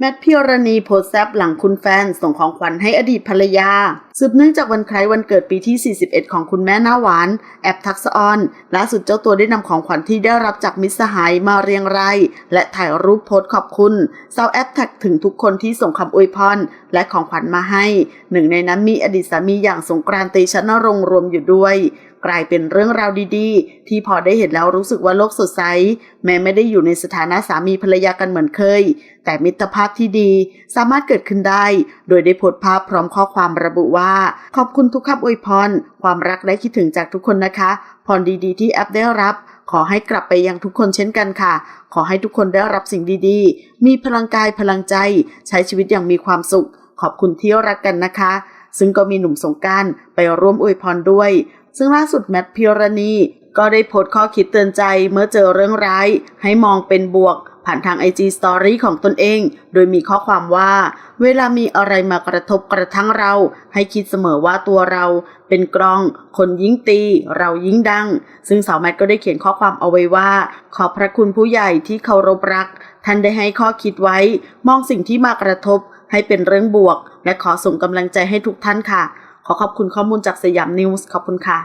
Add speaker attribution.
Speaker 1: แมทพิรณีโพสแซบหลังคุณแฟนส่งของขวัญให้อดีตภรรยา สืบเนื่องจากวันคล้ายวันเกิดปีที่ 41 ของคุณแม่หน้าหวาน แอบทักษออนล่าสุดเจ้าตัวได้นำของขวัญที่ได้รับจากมิสหายมาเรียงรายและถ่ายรูปโพสขอบคุณสาวแอปแท็กถึงทุกคนที่ส่งคำอวยพรและของขวัญมาให้ หนึ่งในนั้นมีอดีตสามีอย่างสงกรานต์เตชะนรงรวมอยู่ด้วย กลายเป็นเรื่องราวดีๆ ที่พอได้เห็นแล้วรู้สึกว่าโลกสดใส แม้ไม่ได้อยู่ในสถานะสามีภรรยากันเหมือนเคย แต่มิตรภาพที่ดีสามารถเกิดขึ้นได้ โดยได้โพสต์ภาพพร้อมข้อความระบุว่า ขอบคุณทุกคำอวยพร ความรักและคิดถึงจากทุกคนนะคะพรดีๆ ที่แอปได้รับขอให้กลับไปยังทุกคนเช่นกันค่ะ ขอให้ทุกคนได้รับสิ่งดีๆ มีพลังกายพลังใจ ใช้ชีวิตอย่างมีความสุข ขอบคุณที่รักกันนะคะ ซึ่งก็มีหนุ่มสงการไปร่วมอวยพรด้วย ซึ่งล่าสุดแมทพิรณีก็ได้โพสต์ข้อคิดเตือนใจเมื่อเจอเรื่องร้าย ให้มองเป็นบวก ผ่านทาง IG Story ของตนเอง โดยมีข้อความว่า เวลามีอะไรมากระทบกระทั่งเรา ให้คิดเสมอว่าตัวเรา เป็นกลอง คนยิ่งตี เรายิ่งดัง ซึ่งสาวแมทก็ได้เขียนข้อความเอาไว้ว่า ขอบพระคุณผู้ใหญ่ที่เคารพรัก ท่านได้ให้ข้อคิดไว้ มองสิ่งที่มากระทบ ให้เป็นเรื่องบวก และขอส่งกำลังใจให้ทุกท่านค่ะ ขอขอบคุณข้อมูลจากสยามนิวส์ขอบคุณค่ะ